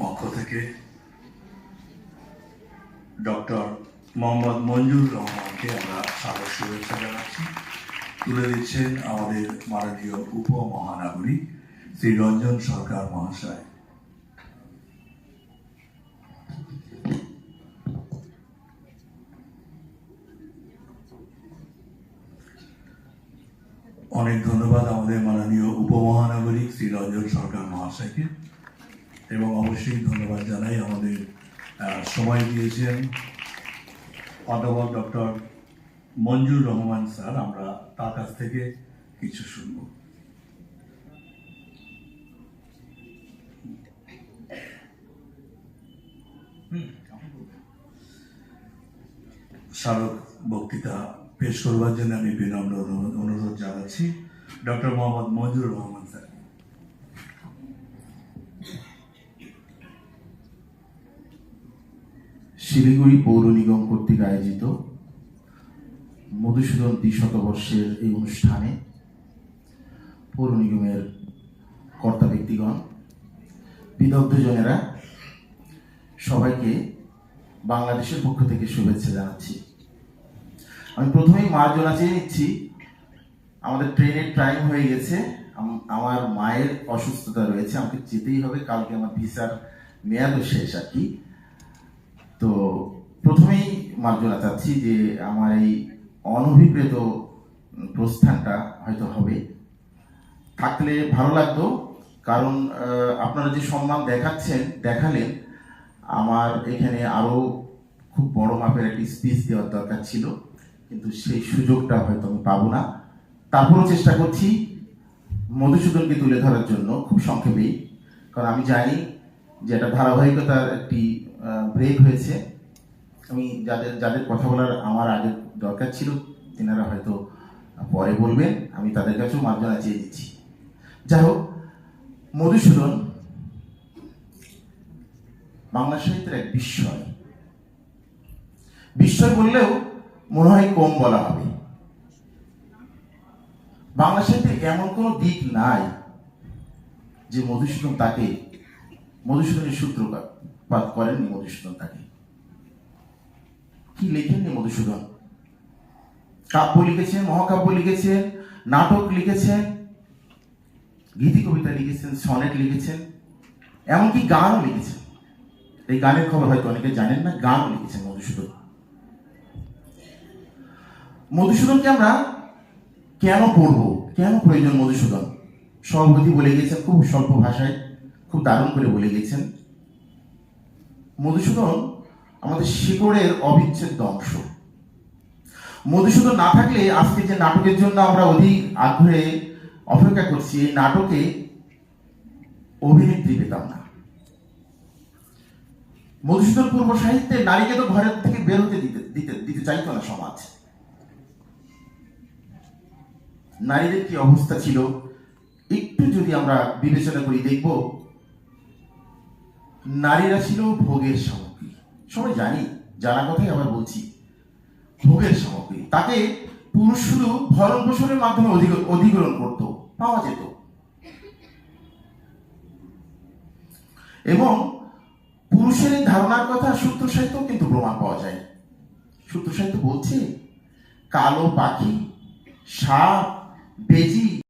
পক্ষ থেকে ডক্টর মোহাম্মদ মঞ্জুর রহমানকে আমরা স্বাগত শুভেচ্ছা জানাচ্ছি। তুলে দিচ্ছেন আমাদের মাননীয় উপমহানগরী শ্রী রঞ্জন সরকার মহাশয়। অনেক ধন্যবাদ আমাদের মাননীয় উপমহানগরী শ্রী রঞ্জন সরকার মহাশয়কে। এবং অবশ্যই ধন্যবাদ জানাই আমাদের সময় দিয়েছেন অধ্যাপক ডক্টর মঞ্জুর রহমান স্যার। আমরা তার কাছ থেকে কিছু শুনব। স্মারক বক্তৃতা পেশ করবার জন্য আমি বিনম্র অনুরোধ জানাচ্ছি। Doctor Mohammad Manzoor Rahman sir. Siliguri পৌর নিগম কর্তৃক আয়োজিত মধুসূদন দ্বিশতবর্ষের এই অনুষ্ঠানে পৌর নিগমের কর্তা ব্যক্তিগণ, বিদগ্ধজনেরা সবাইকে বাংলাদেশের পক্ষ থেকে শুভেচ্ছা জানাচ্ছি। আমি প্রথমেই মার্জনা চেয়ে নিচ্ছি, আমাদের ট্রেনের টাইম হয়ে গেছে আমার মায়ের অসুস্থতা রয়েছে, আমাকে যেতেই হবে, কালকে আমার ভিসার মেয়াদও শেষ আর কি। তো প্রথমেই মার্জনা চাচ্ছি যে আমার এই অনভিপ্রেত প্রস্থানটা হয়তো হবে। থাকলে ভালো লাগতো, কারণ আপনারা যে সম্মান দেখাচ্ছেন, দেখালেন, আমার এখানে আরও খুব বড় মাপের একটি স্পিচ দেওয়ার দরকার ছিল, কিন্তু সেই সুযোগটা হয়তো আমি পাবো না। তারপরও চেষ্টা করছি মধুসূদনকে তুলে ধরার জন্য, খুব সংক্ষেপেই, কারণ আমি জানি যে এটা ধারাবাহিকতার একটি ব্রেক হয়েছে। আমি যাদের যাদের কথা বলার আমার আগে দরকার ছিল, তেনারা হয়তো পরে বলবেন, আমি তাদের কাছেও মার্জনা চেয়ে দিচ্ছি। যাই হোক, মধুসূদন বাংলা সাহিত্যের এক বিস্ময়। বিস্ময় বললেও মনে হয় কম বলা হবে। বাংলা সাহিত্যের এমন কোনো দিক নাই যে মধুসূদন তাকে, মধুসূদনের সূত্রপাত করেননি মধুসূদন তাকে। কি লেখেননি মধুসূদন? কাব্য লিখেছেন, মহাকাব্য লিখেছেন, নাটক লিখেছেন, গীতি কবিতা লিখেছেন, সনেট লিখেছেন, এমনকি গানও লিখেছেন। এই গানের খবর হয়তো অনেকে জানেন না, গানও লিখেছেন মধুসূদন। মধুসূদনকে আমরা কেন পড়ব? কেন প্রয়োজন মধুসূদন? সভাপতি বলে গেছেন, খুব স্বল্প ভাষায়, খুব দারুণ করে বলে গেছেন। মধুসূদন আমাদের শিকড়ের অবিচ্ছেদ্য অংশ। মধুসূদন না থাকলে আজকে যে নাটকের জন্য আমরা অধিক আগ্রহে অপেক্ষা করছি, এই নাটকে অভিনেত্রী পেতাম না। মধুসূদন পূর্ব সাহিত্যে নারীকে তো ঘরের থেকে বের হতে দিতে দিতে দিতে চাইতো না সমাজ। নারীদের কি অবস্থা ছিল, একটু যদি আমরা বিবেচনা করি, দেখব নারীরা ছিল ভোগের সামগ্রী। সবাই জানি, জানা কথাই আবার বলছি। ভোগের সামগ্রী। তাকে পুরুষ শুধু ভরণ পোষণের মাধ্যমে অধিগ্রহণ করত, পাওয়া যেত। এবং পুরুষের এই ধারণার কথা সূত্র সাহিত্যেও কিন্তু প্রমাণ পাওয়া যায়। সূত্র সাহিত্য বলছে, কালো পাখি, সাপ, বেজি